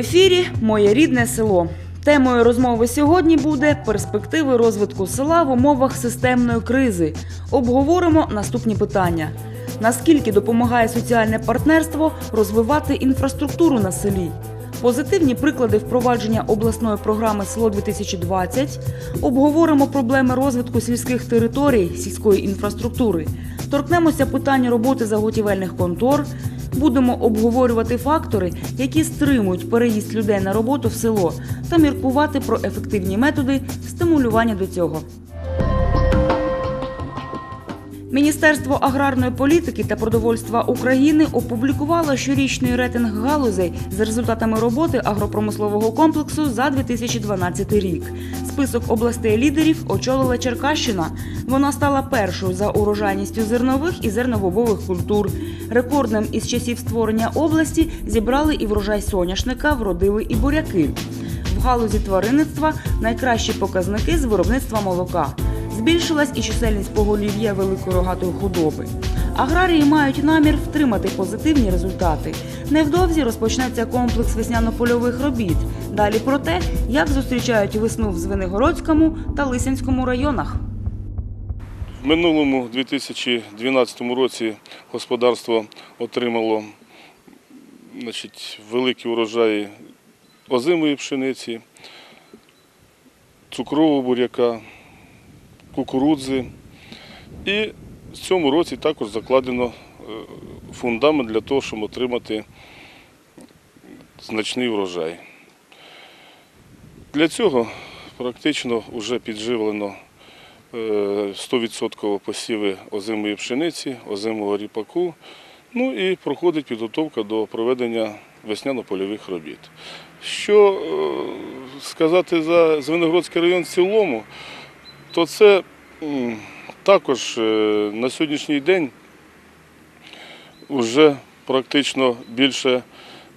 Ефірі Моє рідне село. Темою розмови сьогодні буде перспективи розвитку села в умовах системної кризи. Обговоримо наступні питання: наскільки допомагає соціальне партнерство розвивати інфраструктуру на селі? Позитивні приклади впровадження обласної програми Село 2020 обговоримо проблеми розвитку сільських територій, сільської інфраструктури. Торкнемося питання роботи заготівельних контор. Будемо обговорювати фактори, які стримують переїзд людей на роботу в село, та міркувати про ефективні методи стимулювання до цього. Міністерство аграрної політики та продовольства України опублікувало щорічний рейтинг галузей з результатами роботи агропромислового комплексу за 2012 рік. Список областей лідерів очолила Черкащина. Вона стала першою за урожайністю зернових і зерновобових культур. Рекордним із часів створення області зібрали і врожай соняшника, вродили і буряки. В галузі тваринництва найкращі показники з виробництва молока. Збільшилась і чисельність поголів'я великої рогатої худоби. Аграрії мають намір втримати позитивні результати. Невдовзі розпочнеться комплекс весняно-польових робіт. Далі про те, як зустрічають весну в Звенигородському та Лисянському районах. В минулому 2012 році господарство отримало значить, великі урожаї озимої пшениці, цукрового буряка, кукурудзи. І в цьому році також закладено е, фундамент для того, щоб отримати значний врожай. Для цього практично вже підживлено е, 100% посіви озимої пшениці, озимого ріпаку. Ну і проходить підготовка до проведення весняно-польових робіт. Що е, сказати за Звенигородський район в цілому, то це також е, на сьогоднішній день вже практично більше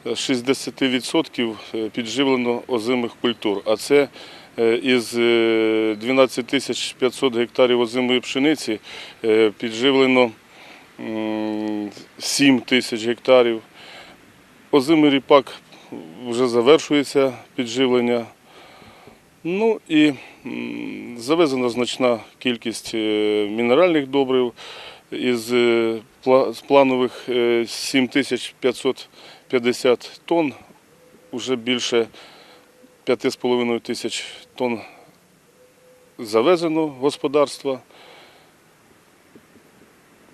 60% підживлено озимих культур. А це е, із е, 12 тисяч 500 гектарів озимої пшениці е, підживлено 7 тисяч гектарів. Озимий ріпак вже завершується підживлення. Ну і завезена значна кількість е, мінеральних добрив із е, планових е, 7550 тонн, вже більше 5,5 тисяч тонн завезено господарства.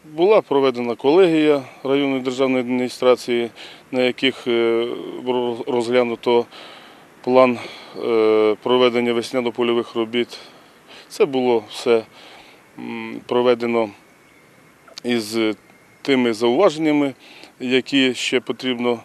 Була проведена колегія районної державної адміністрації, на яких е, розглянуто план е, проведення весняно-польових робіт. Це було все проведено із тими зауваженнями, які ще потрібно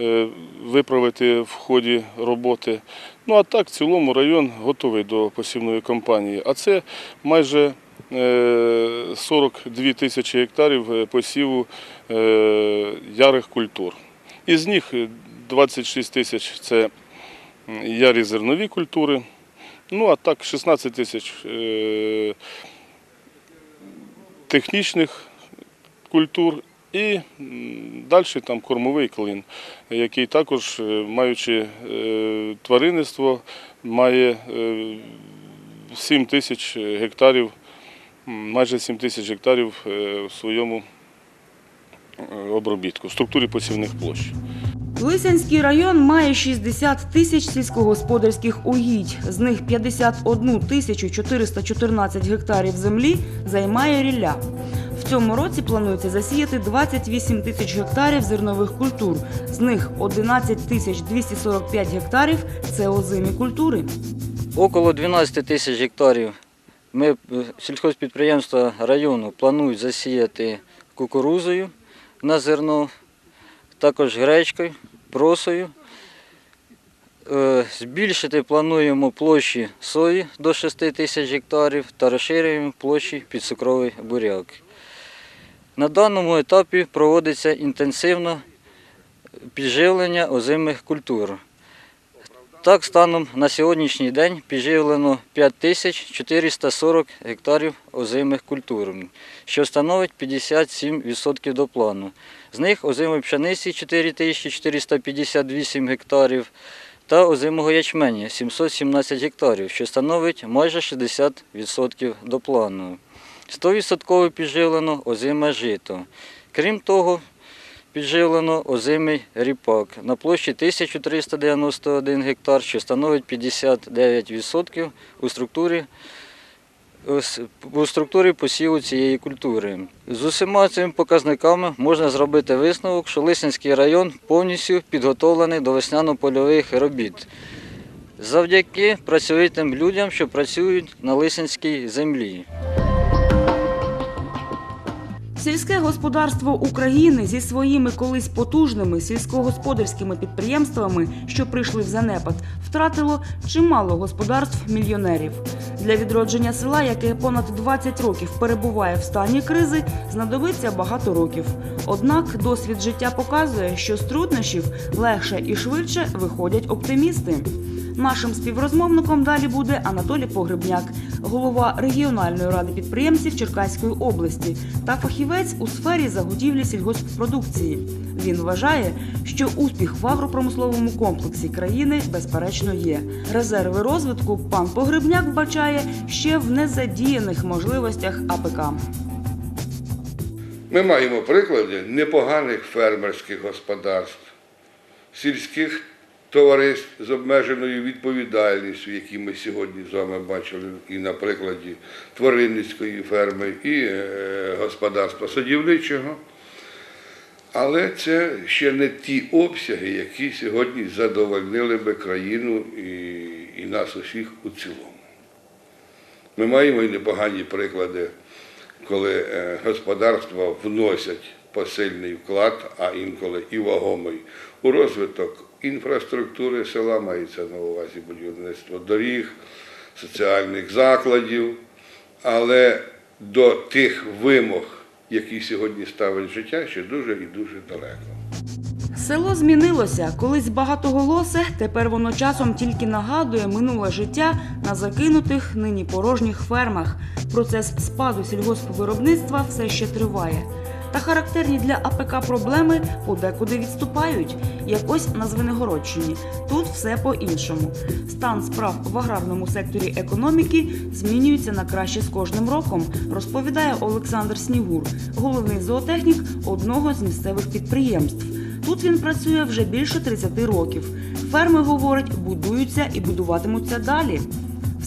е, виправити в ході роботи. Ну а так, в цілому район готовий до посівної кампанії. А це майже е, 42 тисячі гектарів е, посіву е, ярих культур. Із них е, 26 тисяч це ярі зернові культури. Ну а так 16 тисяч е, технічних культур і далі там кормовий клин, який також, е, маючи е, тваринництво, має е, 7 тисяч гектарів, майже 7 тисяч гектарів е, в своєму е, обробітку, в структурі посівних площ. Лисянський район має 60 тисяч сільськогосподарських угідь. З них 51 тисячу 414 гектарів землі займає рілля. В цьому році планується засіяти 28 тисяч гектарів зернових культур. З них 11 тисяч 245 гектарів це озимі культури. Около 12 тисяч гектарів ми е, сільхозпідприємства району планують засіяти кукурузою на зерно, також гречкою, просою. Е, Збільшити плануємо площі сої до 6 тисяч гектарів та розширюємо площі під цукровий буряк. На даному етапі проводиться інтенсивне підживлення озимих культур. Так, станом на сьогоднішній день підживлено 5440 гектарів озимих культур, що становить 57% до плану. З них озимої пшениці 4458 гектарів та озимого ячменя 717 гектарів, що становить майже 60% до плану. 100% підживлено озиме жито. Крім того, підживлено озимий ріпак на площі 1391 гектар, що становить 59% у структурі, у структурі посіву цієї культури. З усіма цими показниками можна зробити висновок, що Лисинський район повністю підготовлений до весняно-польових робіт. Завдяки працьовитим людям, що працюють на Лисинській землі. Сільське господарство України зі своїми колись потужними сільськогосподарськими підприємствами, що прийшли в занепад, втратило чимало господарств мільйонерів. Для відродження села, яке понад 20 років перебуває в стані кризи, знадобиться багато років. Однак досвід життя показує, що з труднощів легше і швидше виходять оптимісти. Нашим співрозмовником далі буде Анатолій Погребняк, голова регіональної ради підприємців Черкаської області та фахівець у сфері заготівлі сільгосппродукції. Він вважає, що успіх в агропромисловому комплексі країни безперечно є. Резерви розвитку пан Погребняк вбачає ще в незадіяних можливостях АПК. Ми маємо приклади непоганих фермерських господарств, сільських товариств з обмеженою відповідальністю, які ми сьогодні з вами бачили і на прикладі тваринницької ферми, і е, господарства садівничого. Але це ще не ті обсяги, які сьогодні задовольнили би країну і, і нас усіх у цілому. Ми маємо і непогані приклади, коли е, господарства вносять посильний вклад, а інколи і вагомий у розвиток інфраструктури села, мається на увазі будівництво доріг, соціальних закладів, але до тих вимог, які сьогодні ставить життя, ще дуже і дуже далеко. Село змінилося. Колись багатоголосе, тепер воно часом тільки нагадує минуле життя на закинутих нині порожніх фермах. Процес спаду сільгоспвиробництва все ще триває. Та характерні для АПК проблеми подекуди відступають, як ось на Звенигородщині. Тут все по-іншому. Стан справ в аграрному секторі економіки змінюється на краще з кожним роком, розповідає Олександр Снігур, головний зоотехнік одного з місцевих підприємств. Тут він працює вже більше 30 років. Ферми, говорить, будуються і будуватимуться далі.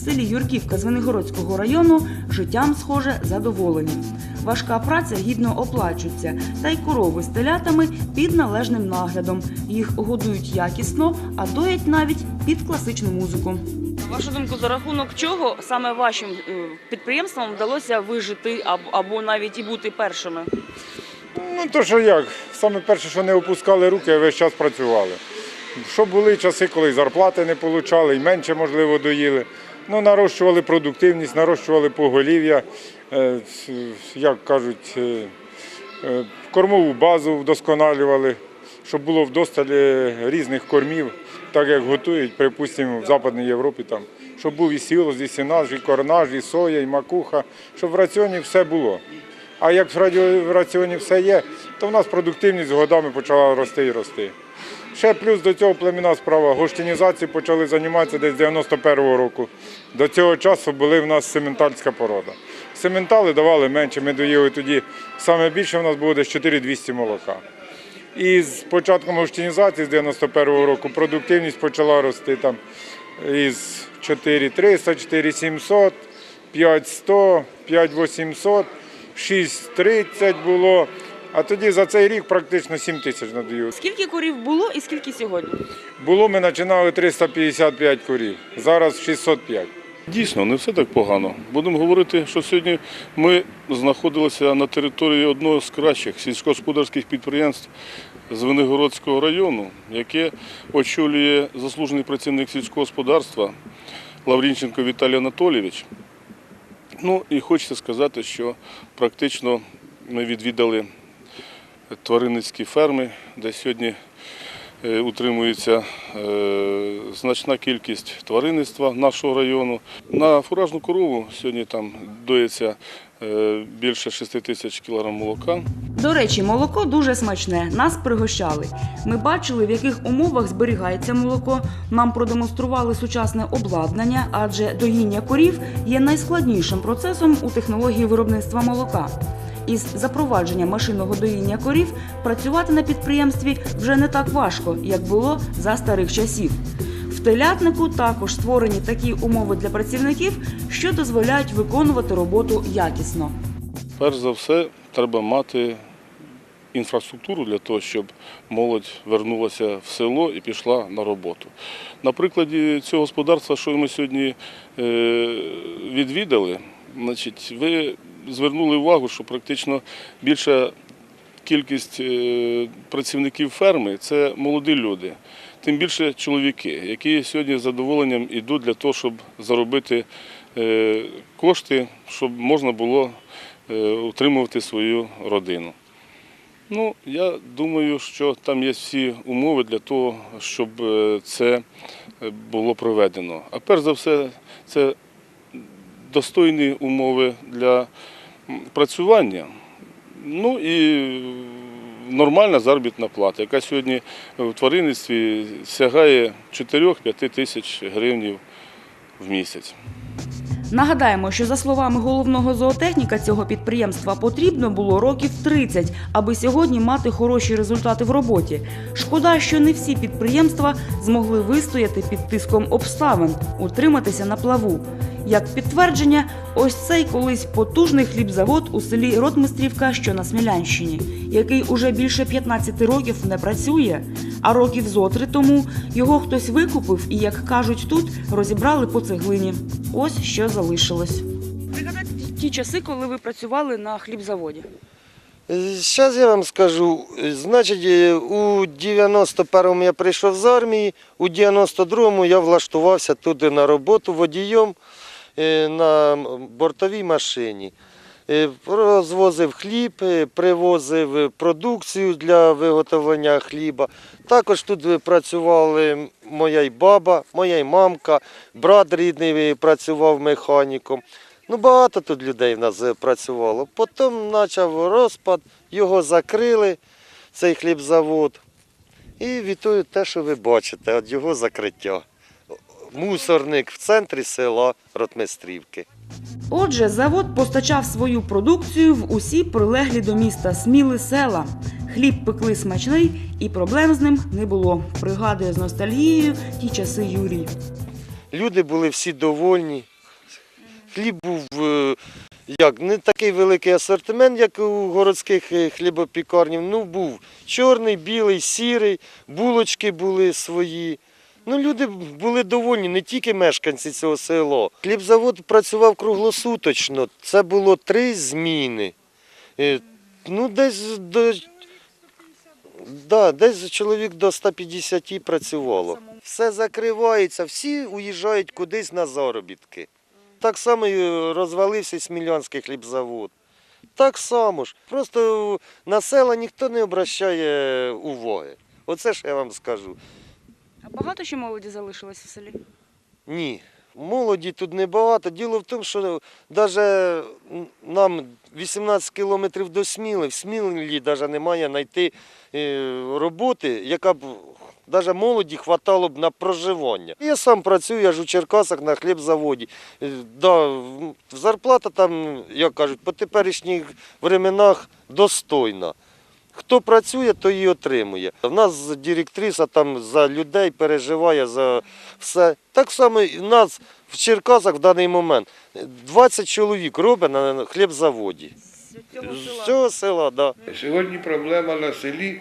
Селі Юрківка Звенигородського району життям, схоже, задоволені. Важка праця гідно оплачується, та й корови з телятами під належним наглядом. Їх годують якісно, а доять навіть під класичну музику. Вашу думку, за рахунок чого саме вашим е, підприємствам вдалося вижити або навіть і бути першими? Ну то що як? Саме перше, що не опускали руки, а весь час працювали. Що були часи, коли зарплати не отримали, і менше, можливо, доїли. Ну, нарощували продуктивність, нарощували поголів'я, е, як кажуть, е, е, кормову базу вдосконалювали, щоб було вдосталь різних кормів, так як готують, припустимо, в Западній Європі там. Щоб був і сілос, і сінаж, і корнаж, і соя, і макуха, щоб в раціоні все було. А як в раціоні все є, то в нас продуктивність з годами почала рости і рости. Ще плюс до цього племінна справа. Гоштинізації почали займатися десь з 91-го року. До цього часу були в нас сементальська порода. Сементали давали менше, ми доїли тоді. Саме більше в нас було десь 4200 молока. І з початком гоштинізації з 91-го року продуктивність почала рости там із 4300, 4700, 5100, 5800, 630 було. А тоді за цей рік практично 7 тисяч надаю. Скільки корів було і скільки сьогодні? Було ми починали 355 курів, зараз 605. Дійсно, не все так погано. Будемо говорити, що сьогодні ми знаходилися на території одного з кращих сільськогосподарських підприємств Звенигородського району, яке очолює заслужений працівник сільського господарства Лаврінченко Віталій Анатолійович. Ну і хочеться сказати, що практично ми відвідали тваринницькі ферми, де сьогодні е, утримується е, значна кількість тваринництва нашого району. На фуражну корову сьогодні там доїться е, більше 6 тисяч кілограм молока. До речі, молоко дуже смачне. Нас пригощали. Ми бачили, в яких умовах зберігається молоко. Нам продемонстрували сучасне обладнання, адже доїння корів є найскладнішим процесом у технології виробництва молока. Із запровадженням машинного доїння корів працювати на підприємстві вже не так важко, як було за старих часів. В телятнику також створені такі умови для працівників, що дозволяють виконувати роботу якісно. Перш за все, треба мати інфраструктуру для того, щоб молодь вернулася в село і пішла на роботу. На прикладі цього господарства, що ми сьогодні е, відвідали, значить, ви звернули увагу, що практично більша кількість е, працівників ферми це молоді люди. Тим більше чоловіки, які сьогодні з задоволенням йдуть для того, щоб заробити е, кошти, щоб можна було е, утримувати свою родину. Ну, я думаю, що там є всі умови для того, щоб це було проведено. А перш за все, це достойні умови для працювання. Ну і нормальна заробітна плата, яка сьогодні в тваринництві сягає 4-5 тисяч гривень в місяць. Нагадаємо, що за словами головного зоотехніка цього підприємства потрібно було років 30, аби сьогодні мати хороші результати в роботі. Шкода, що не всі підприємства змогли вистояти під тиском обставин, утриматися на плаву. Як підтвердження, ось цей колись потужний хлібзавод у селі Ротмистрівка, що на Смілянщині, який уже більше 15 років не працює. А років зо три тому його хтось викупив і, як кажуть тут, розібрали по цеглині. Ось що залишилось. Пригадайте ті часи, коли ви працювали на хлібзаводі. Зараз я вам скажу. Значить, е, у 91-му я прийшов з армії, у 92-му я влаштувався туди на роботу водієм е, на бортовій машині. Е, Розвозив хліб, е, привозив продукцію для виготовлення хліба. Також тут е, працювали моя й баба, моя й мамка, брат рідний е, працював механіком. Ну, багато тут людей в нас е, працювало. Потім почав розпад, його закрили, цей хлібзавод. І відтою те, що ви бачите, от його закриття. Мусорник в центрі села Ротмистрівки. Отже, завод постачав свою продукцію в усі прилеглі до міста Сміли села. Хліб пекли смачний, і проблем з ним не було. Пригадує з ностальгією ті часи Юрій. Люди були всі довольні. Хліб був е, як, не такий великий асортимент, як у городських е, хлібопікарнів. Ну, був чорний, білий, сірий, булочки були свої. Ну, люди були довольні, не тільки мешканці цього села. Хлібзавод працював круглосуточно. Це було три зміни. Е, Ну, десь до Да, десь чоловік до 150 працювало. Все закривається, всі уїжджають кудись на заробітки. Так само і розвалився Смілянський хлібзавод. Так само ж. Просто на села ніхто не обращає уваги. Оце ж я вам скажу. А багато ще молоді залишилось в селі? Ні, молоді тут небагато. Діло в тому, що навіть нам 18 кілометрів до Сміли, в Смілі навіть немає знайти е, роботи, яка б навіть молоді хватало б на проживання. Я сам працюю, я ж у Черкасах на хлібзаводі. Е, Да, зарплата там, як кажуть, по теперішніх временах достойна. Хто працює, той і отримує. У нас директриса там за людей переживає за все. Так само і в нас в Черкасах в даний момент 20 чоловік робить на хлібзаводі. З цього села. Да. Сьогодні проблема на селі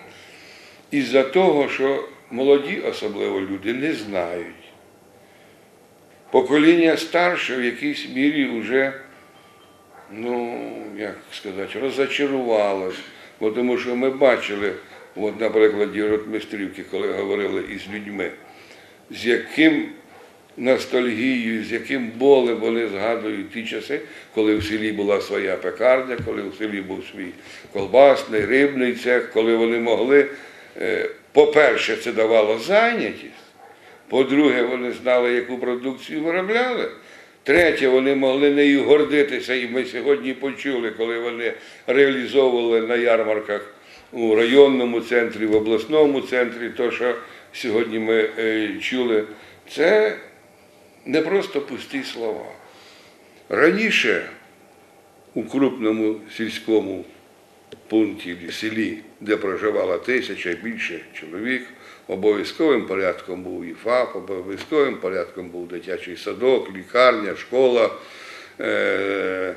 із-за того, що молоді, особливо люди, не знають. Покоління старше в якійсь мірі вже, ну, як сказати, розочарувалось. Бо тому що ми бачили, от на прикладі Ротмистрівки, коли говорили із людьми, з яким ностальгією, з яким болем вони згадують ті часи, коли в селі була своя пекарня, коли в селі був свій колбасний, рибний цех, коли вони могли, е, по-перше, це давало зайнятість, по-друге, вони знали, яку продукцію виробляли. Третє, вони могли нею гордитися, і ми сьогодні почули, коли вони реалізовували на ярмарках у районному центрі, в обласному центрі, то, що сьогодні ми е, чули, це не просто пусті слова. Раніше у крупному сільському пункті селі, де проживала тисяча і більше чоловік, обов'язковим порядком був і обов'язковим порядком був дитячий садок, лікарня, школа, е-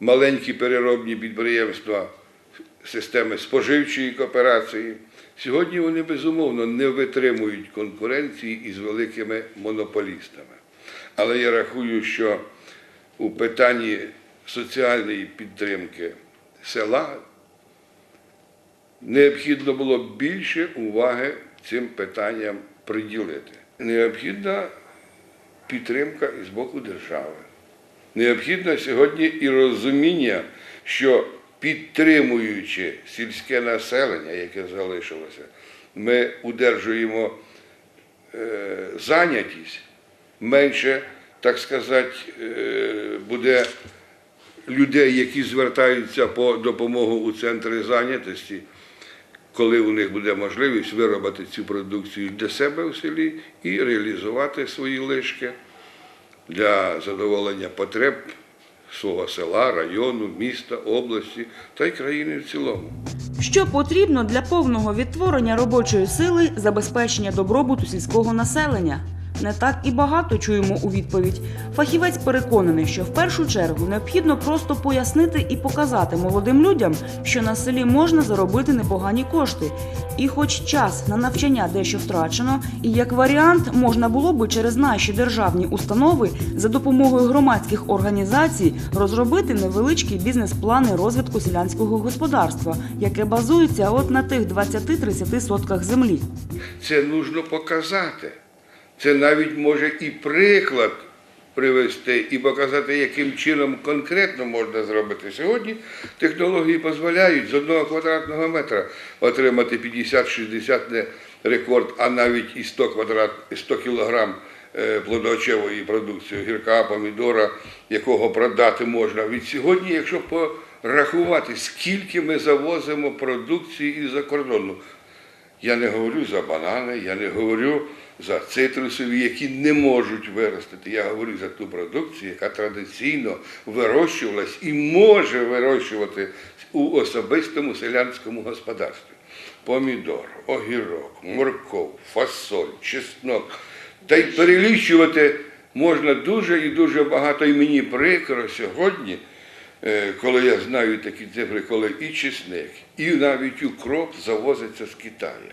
маленькі переробні підприємства, системи споживчої кооперації. Сьогодні вони безумовно не витримують конкуренції із великими монополістами. Але я рахую, що у питанні соціальної підтримки села необхідно було більше уваги цим питанням приділити. Необхідна підтримка із боку держави. Необхідно сьогодні і розуміння, що підтримуючи сільське населення, яке залишилося, ми удержуємо е, зайнятість, менше, так сказати, е, буде людей, які звертаються по допомогу у центри зайнятості, коли у них буде можливість виробити цю продукцію для себе в селі і реалізувати свої лишки для задоволення потреб свого села, району, міста, області та й країни в цілому. Що потрібно для повного відтворення робочої сили, забезпечення добробуту сільського населення? Не так і багато чуємо у відповідь. Фахівець переконаний, що в першу чергу необхідно просто пояснити і показати молодим людям, що на селі можна заробити непогані кошти. І хоч час на навчання дещо втрачено, і як варіант можна було би через наші державні установи за допомогою громадських організацій розробити невеличкі бізнес-плани розвитку селянського господарства, яке базується от на тих 20-30 сотках землі. Це нужно показати. Це навіть може і приклад привести і показати, яким чином конкретно можна зробити. Сьогодні технології дозволяють з одного квадратного метра отримати 50-60 не рекорд, а навіть і 100 квадрат, 100 кілограм е, плодоочевої продукції, гірка, помідора, якого продати можна. Від сьогодні, якщо порахувати, скільки ми завозимо продукції із-за кордону, я не говорю за банани, я не говорю за цитрусові, які не можуть виростити. Я говорю за ту продукцію, яка традиційно вирощувалась і може вирощувати у особистому селянському господарстві. Помідор, огірок, морков, фасоль, чеснок. Та й перелічувати можна дуже і дуже багато. І мені прикро сьогодні, коли я знаю такі цифри, коли і чесник, і навіть укроп завозиться з Китаю.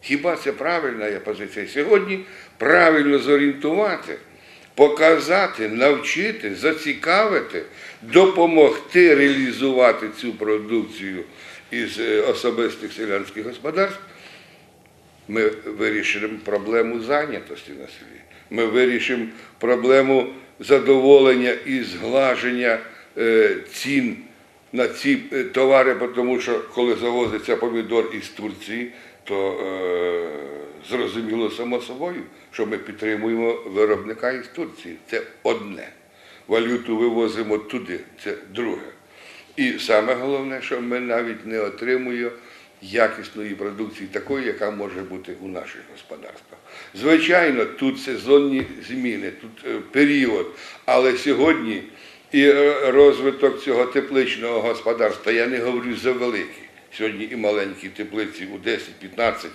Хіба це правильна позиція? Сьогодні правильно зорієнтувати, показати, навчити, зацікавити, допомогти реалізувати цю продукцію із е, особистих селянських господарств. Ми вирішимо проблему зайнятості на селі. Ми вирішимо проблему задоволення і зглаження е, цін на ці е, товари, тому що коли завозиться помідор із Турції, то е, зрозуміло само собою, що ми підтримуємо виробника із Турції. Це одне. Валюту вивозимо туди, це друге. І саме головне, що ми навіть не отримуємо якісної продукції, такої, яка може бути у наших господарствах. Звичайно, тут сезонні зміни, тут е, період, але сьогодні і е, розвиток цього тепличного господарства, я не говорю за великий. Сьогодні і маленькі теплиці у 10-15,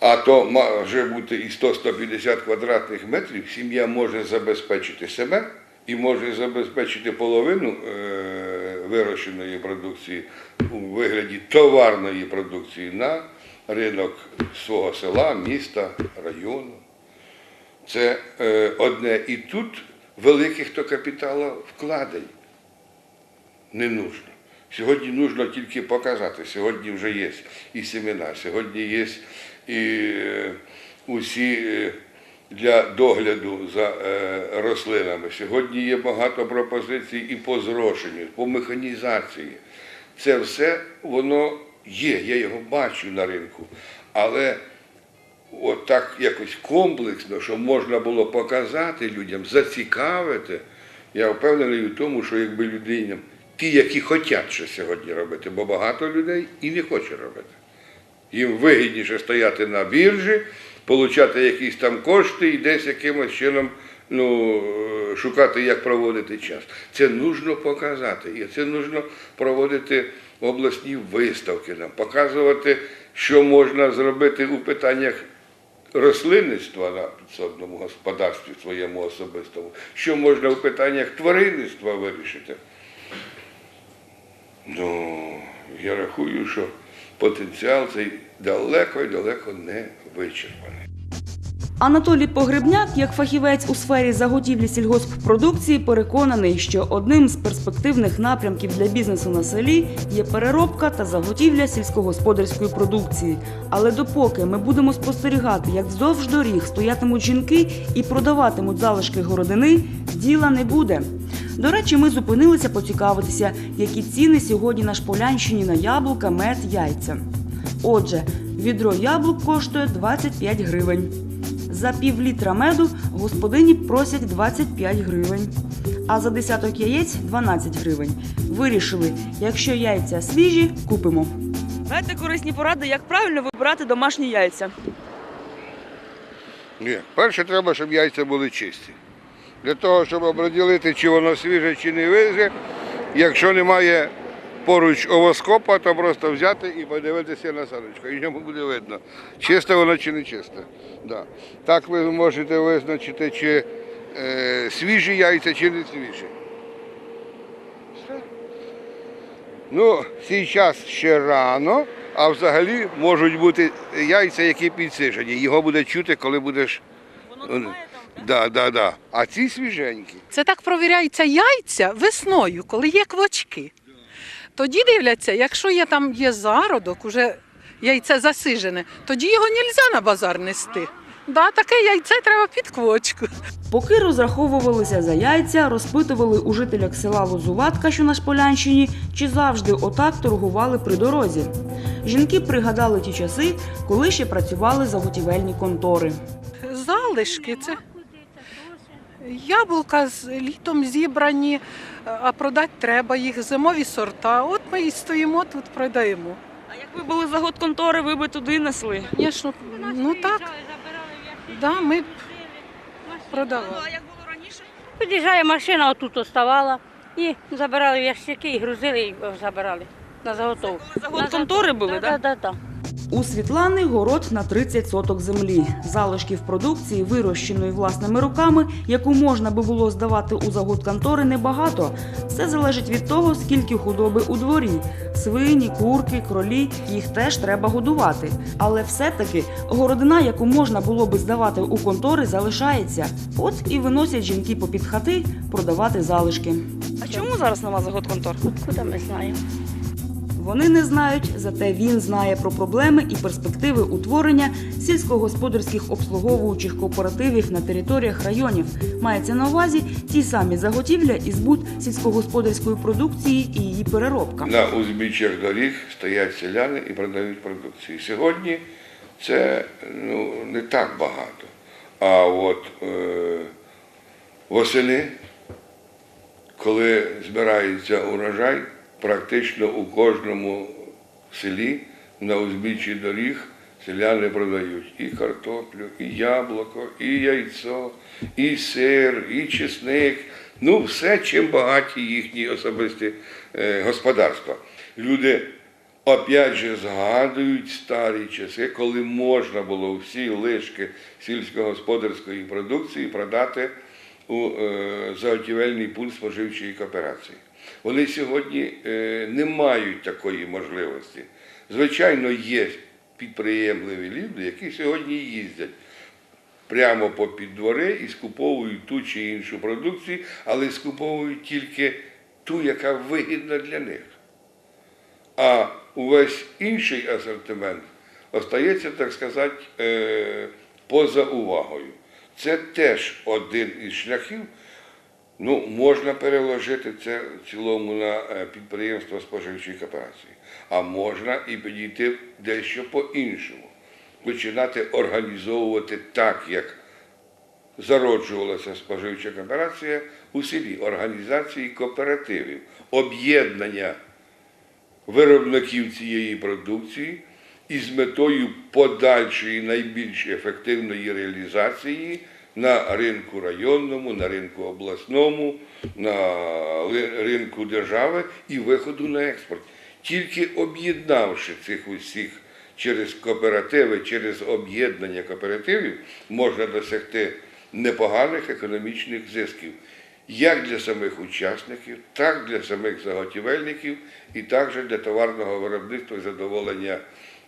а то може бути і 100-150 квадратних метрів, сім'я може забезпечити себе і може забезпечити половину е, вирощеної продукції у вигляді товарної продукції на ринок свого села, міста, району. Це е, одне. І тут великих то капіталу вкладень не нужно. Сьогодні нужно тільки показати. Сьогодні вже є і семена, сьогодні є і е, усі е, для догляду за е, рослинами. Сьогодні є багато пропозицій і по зрошенню, по механізації. Це все воно є, я його бачу на ринку. Але от так якось комплексно, що можна було показати людям, зацікавити, я впевнений у тому, що якби людиням, ті, які хочуть щось сьогодні робити, бо багато людей і не хоче робити. Їм вигідніше стояти на біржі, отримати якісь там кошти і десь якимось чином ну, е, шукати, як проводити час. Це нужно показати. І це нужно проводити обласні виставки, нам, показувати, що можна зробити у питаннях рослинництва на підсобному господарстві своєму особистому, що можна в питаннях тваринництва вирішити. Ну, я рахую, що потенціал цей далеко і далеко не вичерпаний. Анатолій Погребняк, як фахівець у сфері заготівлі сільгосппродукції, переконаний, що одним з перспективних напрямків для бізнесу на селі є переробка та заготівля сільськогосподарської продукції. Але допоки ми будемо спостерігати, як вздовж доріг стоятимуть жінки і продаватимуть залишки городини, діла не буде. До речі, ми зупинилися поцікавитися, які ціни сьогодні на Шполянщині на яблука, мед, яйця. Отже, відро яблук коштує 25 гривень. За пів літра меду господині просять 25 гривень, а за десяток яєць 12 гривень. Вирішили, якщо яйця свіжі, купимо. Дайте корисні поради, як правильно вибирати домашні яйця. Ні, перше треба, щоб яйця були чисті. Для того, щоб оприділити, чи воно свіже, чи не свіже, якщо немає поруч овоскопа, то просто взяти і подивитися на сонечко. І в ньому буде видно, чисте воно чи не чисте. Да. Так ви можете визначити, чи е, свіжі яйця, чи не свіжі. Все. Ну, зараз ще рано, а взагалі можуть бути яйця, які підсижені. Його буде чути, коли будеш. Воно Да, да, да. А ці свіженькі. Це так провіряються яйця весною, коли є квочки. Тоді дивляться, якщо є там є зародок, уже яйце засижене, тоді його не можна на базар нести. Да, таке яйце треба під квочку. Поки розраховувалися за яйця, розпитували у жителях села Лозуватка, що на Шполянщині, чи завжди отак торгували при дорозі. Жінки пригадали ті часи, коли ще працювали заготівельні контори. Залишки це яблука з літом зібрані, а продати треба їх зимові сорта. От ми і стоїмо тут, продаємо. А як ви були заготконтори, ви би туди несли? Звісно, ну так, да, ми б продавали. А як було раніше? Під'їжджає машина, отут оставала, і забирали в ящики, і грузили, і забирали на заготовку. Заготконтори були, так? так? Так, так. У Світлани город на 30 соток землі. Залишків продукції, вирощеної власними руками, яку можна би було здавати у заготконтори, небагато. Все залежить від того, скільки худоби у дворі. Свині, курки, кролі, їх теж треба годувати. Але все-таки городина, яку можна було би здавати у контори, залишається. От і виносять жінки попід хати продавати залишки. А чому зараз нема заготконтор? Откуда ми знаємо? Вони не знають, зате він знає про проблеми і перспективи утворення сільськогосподарських обслуговуючих кооперативів на територіях районів. Мається на увазі ті самі заготівля і збут сільськогосподарської продукції і її переробка. На узбіччях доріг стоять селяни і продають продукцію. Сьогодні це ну, не так багато. А от е, восени, коли збирається урожай, практично у кожному селі на узбіччі доріг селяни продають і картоплю, і яблуко, і яйцо, і сир, і чесник. Ну, все, чим багаті їхні особисті е, господарства. Люди опять же згадують старі часи, коли можна було всі лишки сільськогосподарської продукції продати у е, заготівельний пункт споживчої кооперації. Вони сьогодні е, не мають такої можливості. Звичайно, є підприємливі люди, які сьогодні їздять прямо по під двори і скуповують ту чи іншу продукцію, але скуповують тільки ту, яка вигідна для них. А увесь інший асортимент остається, так сказати, е, поза увагою. Це теж один із шляхів. Ну, можна переложити це в цілому на е, підприємства споживчої кооперації, а можна і підійти дещо по-іншому. починати організовувати так, як зароджувалася споживча кооперація у селі, організації кооперативів, об'єднання виробників цієї продукції із метою подальшої найбільш ефективної реалізації на ринку районному, на ринку обласному, на ринку держави і виходу на експорт. Тільки об'єднавши цих усіх через кооперативи, через об'єднання кооперативів, можна досягти непоганих економічних зисків як для самих учасників, так для самих заготівельників і також для товарного виробництва задоволення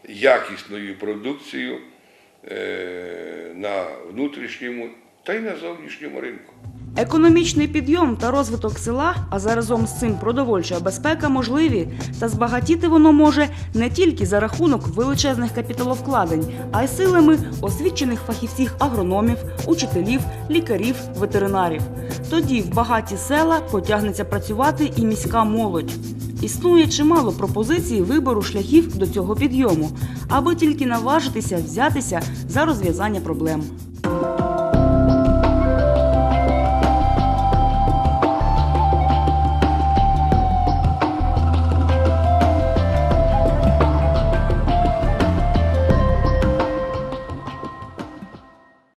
якісною продукцією на внутрішньому та й на зовнішньому ринку. Економічний підйом та розвиток села, а заразом з цим продовольча безпека можливі. Та збагатіти воно може не тільки за рахунок величезних капіталовкладень, а й силами освічених фахівців агрономів, учителів, лікарів, ветеринарів. Тоді в багаті села потягнеться працювати і міська молодь. Існує чимало пропозицій вибору шляхів до цього підйому, аби тільки наважитися взятися за розв'язання проблем.